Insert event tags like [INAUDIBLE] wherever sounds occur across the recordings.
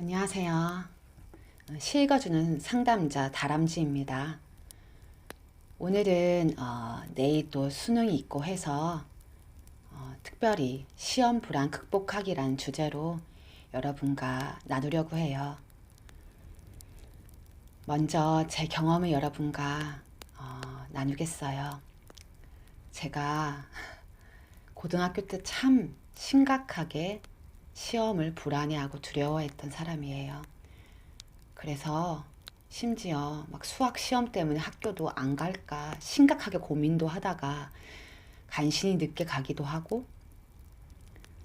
안녕하세요. 시 읽어주는 상담자 다람쥐입니다. 오늘은 어, 내일 또 수능이 있고 해서 어, 특별히 시험 불안 극복하기라는 주제로 여러분과 나누려고 해요. 먼저 제 경험을 여러분과 어, 나누겠어요. 제가 고등학교 때 참 심각하게 시험을 불안해하고 두려워했던 사람이에요. 그래서 심지어 막 수학 시험 때문에 학교도 안 갈까 심각하게 고민도 하다가 간신히 늦게 가기도 하고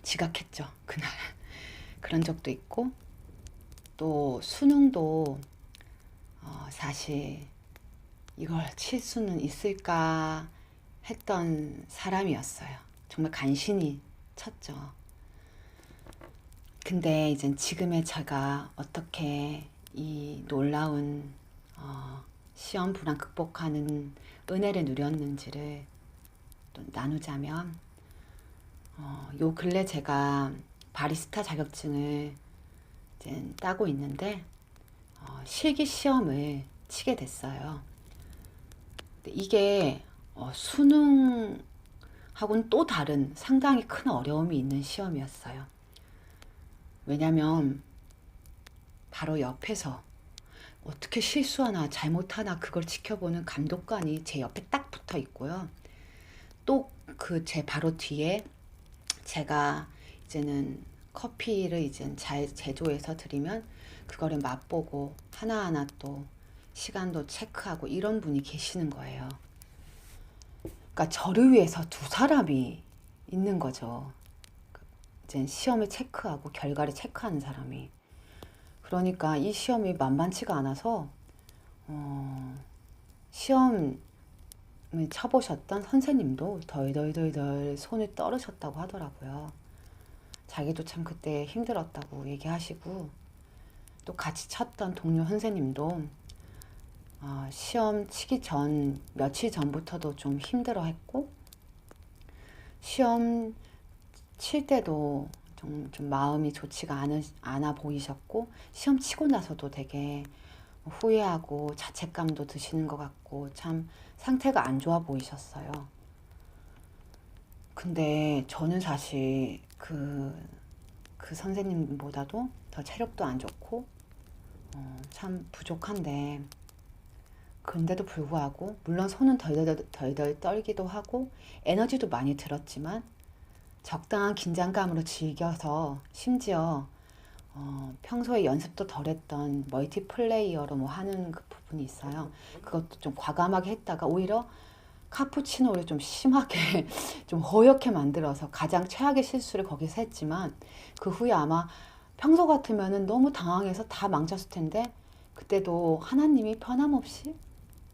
지각했죠, 그날. [LAUGHS] 그런 적도 있고 또 수능도 어, 사실 이걸 칠 수는 있을까 했던 사람이었어요. 정말 간신히 쳤죠. 근데 이제 지금의 제가 어떻게 이 놀라운 어, 시험 불안 극복하는 은혜를 누렸는지를 또 나누자면 어, 요 근래 제가 바리스타 자격증을 이제 따고 있는데 어, 실기 시험을 치게 됐어요. 이게 어, 수능하고는 또 다른 상당히 큰 어려움이 있는 시험이었어요. 왜냐면 바로 옆에서 어떻게 실수하나 잘못하나 그걸 지켜보는 감독관이 제 옆에 딱 붙어 있고요. 또 그 제 바로 뒤에 제가 이제는 커피를 이제 잘 제조해서 드리면 그거를 맛보고 하나하나 또 시간도 체크하고 이런 분이 계시는 거예요. 그러니까 저를 위해서 두 사람이 있는 거죠. 이제 시험을 체크하고 결과를 체크하는 사람이. 그러니까 이 시험이 만만치가 않아서 어, 시험을 쳐보셨던 선생님도 덜덜덜덜 손을 떨으셨다고 하더라고요. 자기도 참 그때 힘들었다고 얘기하시고 또 같이 쳤던 동료 선생님도 어, 시험 치기 전 며칠 전부터도 좀 힘들어했고 시험 칠 때도 좀, 좀 마음이 좋지가 않으, 않아 보이셨고 시험 치고 나서도 되게 후회하고 자책감도 드시는 것 같고 참 상태가 안 좋아 보이셨어요. 근데 저는 사실 그, 그 선생님보다도 더 체력도 안 좋고 어, 참 부족한데 근데도 불구하고 물론 손은 덜덜, 덜덜 떨기도 하고 에너지도 많이 들었지만 적당한 긴장감으로 즐겨서 심지어 어, 평소에 연습도 덜 했던 멀티 플레이어로 뭐 하는 그 부분이 있어요. 그것도 좀 과감하게 했다가 오히려 카푸치노를 좀 심하게 [LAUGHS] 좀 허옇게 만들어서 가장 최악의 실수를 거기서 했지만 그 후에 아마 평소 같으면은 너무 당황해서 다 망쳤을 텐데 그때도 하나님이 변함없이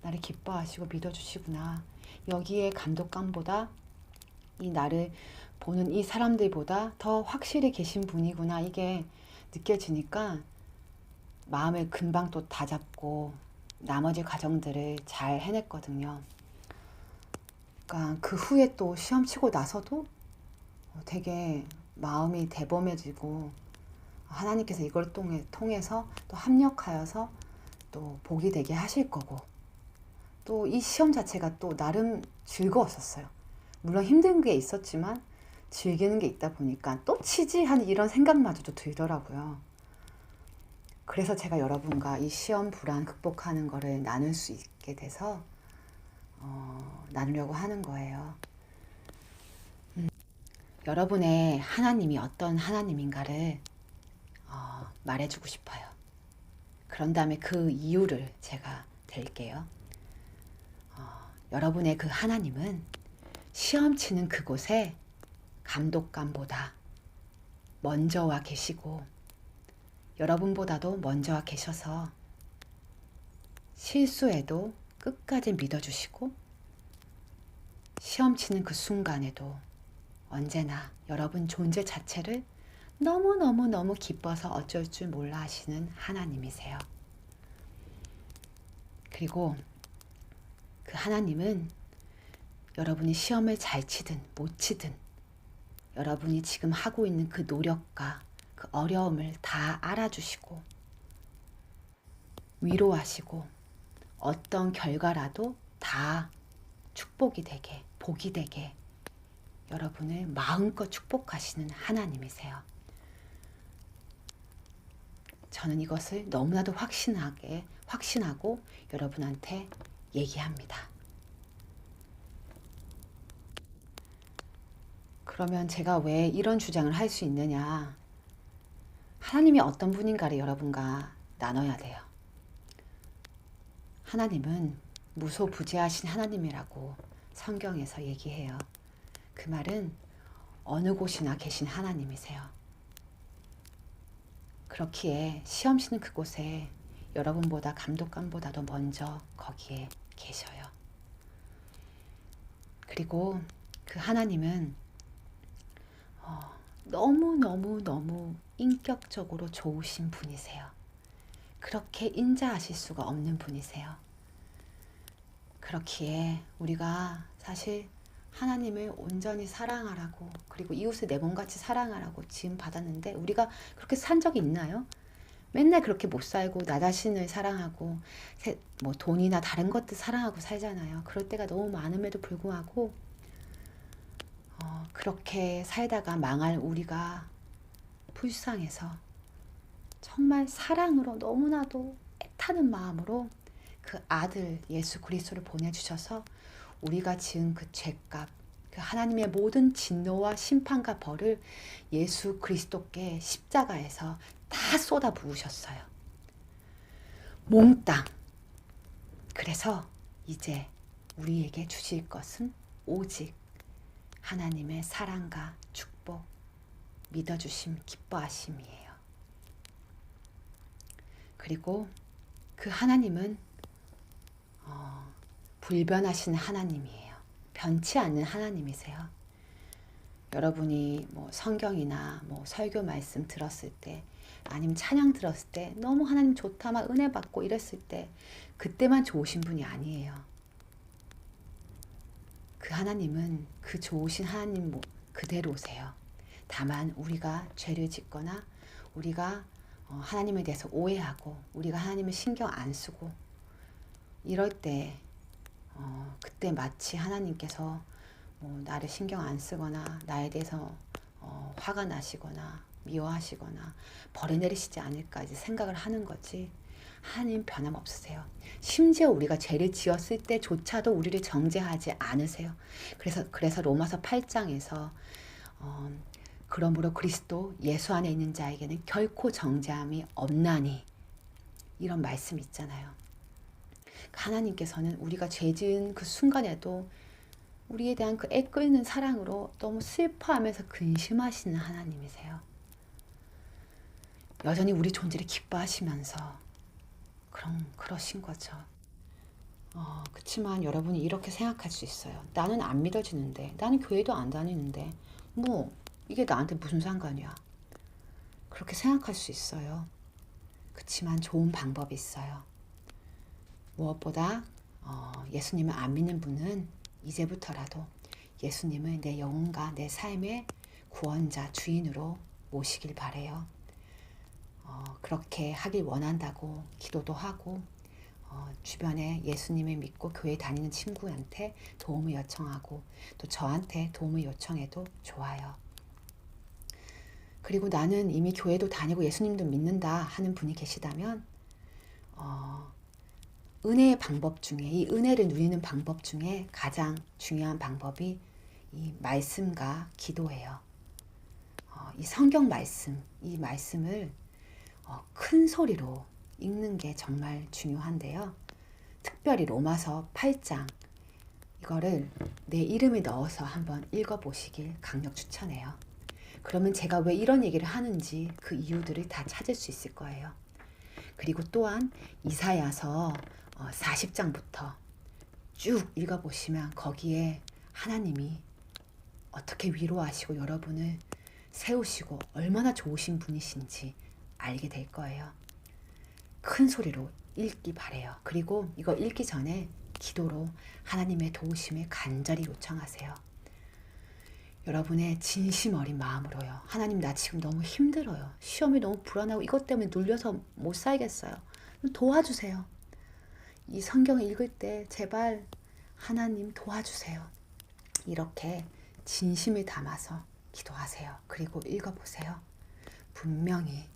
나를 기뻐하시고 믿어주시구나. 여기에 감독감보다 이 나를 보는 이 사람들보다 더 확실히 계신 분이구나. 이게 느껴지니까 마음을 금방 또 다잡고 나머지 과정들을 잘 해냈거든요. 그러니까 그 후에 또 시험 치고 나서도 되게 마음이 대범해지고 하나님께서 이걸 통해, 통해서 또 합력하여서 또 복이 되게 하실 거고 또 이 시험 자체가 또 나름 즐거웠었어요. 물론 힘든 게 있었지만 즐기는 게 있다 보니까 또 치지 하는 이런 생각마저도 들더라고요. 그래서 제가 여러분과 이 시험 불안 극복하는 거를 나눌 수 있게 돼서 어, 나누려고 하는 거예요. 음, 여러분의 하나님이 어떤 하나님인가를 어, 말해주고 싶어요. 그런 다음에 그 이유를 제가 댈게요. 어, 여러분의 그 하나님은 시험 치는 그곳에 감독관보다 먼저 와 계시고 여러분보다도 먼저 와 계셔서 실수해도 끝까지 믿어주시고 시험 치는 그 순간에도 언제나 여러분 존재 자체를 너무너무너무 기뻐서 어쩔 줄 몰라 하시는 하나님이세요. 그리고 그 하나님은 여러분이 시험을 잘 치든 못 치든 여러분이 지금 하고 있는 그 노력과 그 어려움을 다 알아주시고 위로하시고 어떤 결과라도 다 축복이 되게 복이 되게 여러분을 마음껏 축복하시는 하나님이세요. 저는 이것을 너무나도 확신하게 확신하고 여러분한테 얘기합니다. 그러면 제가 왜 이런 주장을 할 수 있느냐? 하나님이 어떤 분인가를 여러분과 나눠야 돼요. 하나님은 무소부재하신 하나님이라고 성경에서 얘기해요. 그 말은 어느 곳이나 계신 하나님이세요. 그렇기에 시험시는 그곳에 여러분보다 감독관보다도 먼저 거기에 계셔요. 그리고 그 하나님은 어, 너무너무너무 인격적으로 좋으신 분이세요. 그렇게 인자하실 수가 없는 분이세요. 그렇기에 우리가 사실 하나님을 온전히 사랑하라고 그리고 이웃을 내 몸같이 사랑하라고 지음 받았는데 우리가 그렇게 산 적이 있나요? 맨날 그렇게 못 살고 나 자신을 사랑하고 뭐 돈이나 다른 것들 사랑하고 살잖아요. 그럴 때가 너무 많음에도 불구하고 어, 그렇게 살다가 망할 우리가 불쌍해서 정말 사랑으로 너무나도 애타는 마음으로 그 아들 예수 그리스도를 보내주셔서 우리가 지은 그 죄값, 그 하나님의 모든 진노와 심판과 벌을 예수 그리스도께 십자가에서 다 쏟아 부으셨어요. 몽땅. 그래서 이제 우리에게 주실 것은 오직 하나님의 사랑과 축복, 믿어주심, 기뻐하심이에요. 그리고 그 하나님은 어, 불변하신 하나님이에요. 변치 않는 하나님이세요. 여러분이 뭐 성경이나 뭐 설교 말씀 들었을 때 아니면 찬양 들었을 때 너무 하나님 좋다 막 은혜 받고 이랬을 때 그때만 좋으신 분이 아니에요. 그 하나님은 그 좋으신 하나님 그대로세요. 다만 우리가 죄를 짓거나 우리가 어, 하나님에 대해서 오해하고 우리가 하나님을 신경 안 쓰고 이럴 때 어, 그때 마치 하나님께서 뭐 나를 신경 안 쓰거나 나에 대해서 어, 화가 나시거나 미워하시거나 버려내리시지 않을까 이제 생각을 하는 거지. 하나님 변함없으세요. 심지어 우리가 죄를 지었을 때조차도 우리를 정죄하지 않으세요. 그래서 그래서 로마서 8장에서 어, 그러므로 그리스도 예수 안에 있는 자에게는 결코 정죄함이 없나니 이런 말씀 있잖아요. 하나님께서는 우리가 죄 지은 그 순간에도 우리에 대한 그 애끓는 사랑으로 너무 슬퍼하면서 근심하시는 하나님이세요. 여전히 우리 존재를 기뻐하시면서 그런 그러신 거죠. 어, 그렇지만 여러분이 이렇게 생각할 수 있어요. 나는 안 믿어지는데, 나는 교회도 안 다니는데, 뭐 이게 나한테 무슨 상관이야? 그렇게 생각할 수 있어요. 그렇지만 좋은 방법이 있어요. 무엇보다 어, 예수님을 안 믿는 분은 이제부터라도 예수님을 내 영혼과 내 삶의 구원자, 주인으로 모시길 바래요. 어, 그렇게 하길 원한다고 기도도 하고 어, 주변에 예수님을 믿고 교회 다니는 친구한테 도움을 요청하고 또 저한테 도움을 요청해도 좋아요. 그리고 나는 이미 교회도 다니고 예수님도 믿는다 하는 분이 계시다면 어, 은혜의 방법 중에 이 은혜를 누리는 방법 중에 가장 중요한 방법이 이 말씀과 기도예요. 어, 이 성경 말씀, 이 말씀을 어, 큰 소리로 읽는 게 정말 중요한데요. 특별히 로마서 8장 이거를 내 이름을 넣어서 한번 읽어보시길 강력 추천해요. 그러면 제가 왜 이런 얘기를 하는지 그 이유들을 다 찾을 수 있을 거예요. 그리고 또한 이사야서 40장부터 어, 쭉 읽어보시면 거기에 하나님이 어떻게 위로하시고 여러분을 세우시고 얼마나 좋으신 분이신지 알게 될 거예요. 큰 소리로 읽기 바래요. 그리고 이거 읽기 전에 기도로 하나님의 도우심을 간절히 요청하세요. 여러분의 진심 어린 마음으로요. 하나님 나 지금 너무 힘들어요. 시험이 너무 불안하고 이것 때문에 눌려서 못 살겠어요. 도와주세요. 이 성경을 읽을 때 제발 하나님 도와주세요. 이렇게 진심을 담아서 기도하세요. 그리고 읽어보세요. 분명히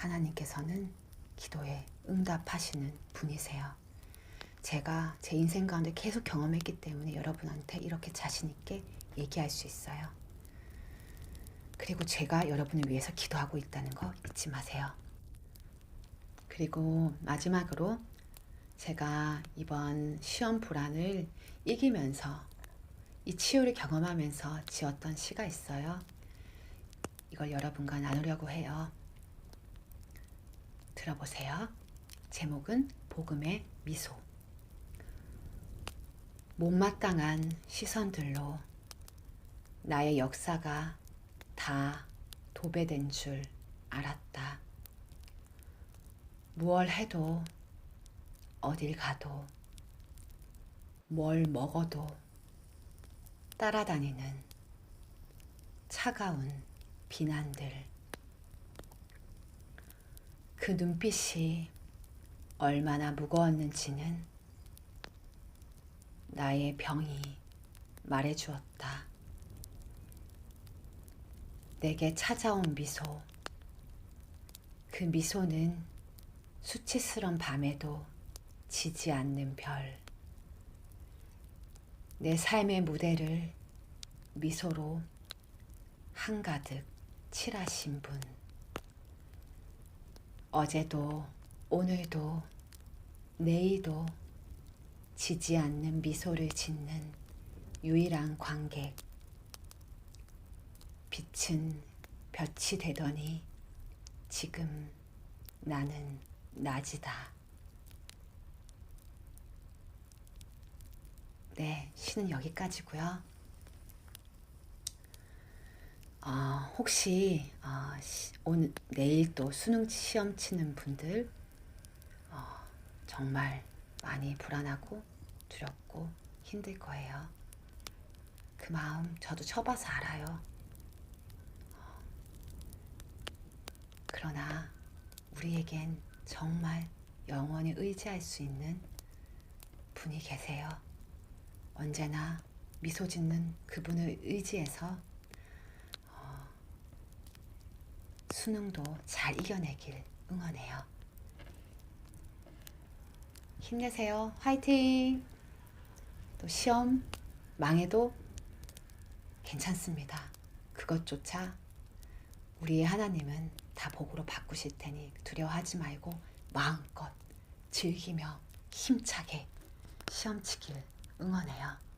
하나님께서는 기도에 응답하시는 분이세요. 제가 제 인생 가운데 계속 경험했기 때문에 여러분한테 이렇게 자신있게 얘기할 수 있어요. 그리고 제가 여러분을 위해서 기도하고 있다는 거 잊지 마세요. 그리고 마지막으로 제가 이번 시험 불안을 이기면서 이 치유를 경험하면서 지었던 시가 있어요. 이걸 여러분과 나누려고 해요. 들어보세요. 제목은 복음의 미소. 못마땅한 시선들로 나의 역사가 다 도배된 줄 알았다. 무얼 해도 어딜 가도 뭘 먹어도 따라다니는 차가운 비난들. 그 눈빛이 얼마나 무거웠는지는 나의 병이 말해주었다. 내게 찾아온 미소. 그 미소는 수치스런 밤에도 지지 않는 별. 내 삶의 무대를 미소로 한가득 칠하신 분. 어제도 오늘도 내일도 지지 않는 미소를 짓는 유일한 관객. 빛은 볕이 되더니 지금 나는 낮이다. 네, 시는 여기까지고요. 어, 혹시 어, 시- 오늘 내일 또 수능 시험 치는 분들 어, 정말 많이 불안하고 두렵고 힘들 거예요. 그 마음 저도 쳐봐서 알아요. 어, 그러나 우리에겐 정말 영원히 의지할 수 있는 분이 계세요. 언제나 미소 짓는 그분을 의지해서 어, 수능도 잘 이겨내길 응원해요. 힘내세요. 화이팅! 또 시험 망해도 괜찮습니다. 그것조차 우리의 하나님은 다 복으로 바꾸실 테니 두려워하지 말고 마음껏 즐기며 힘차게 시험 치길 응원해요.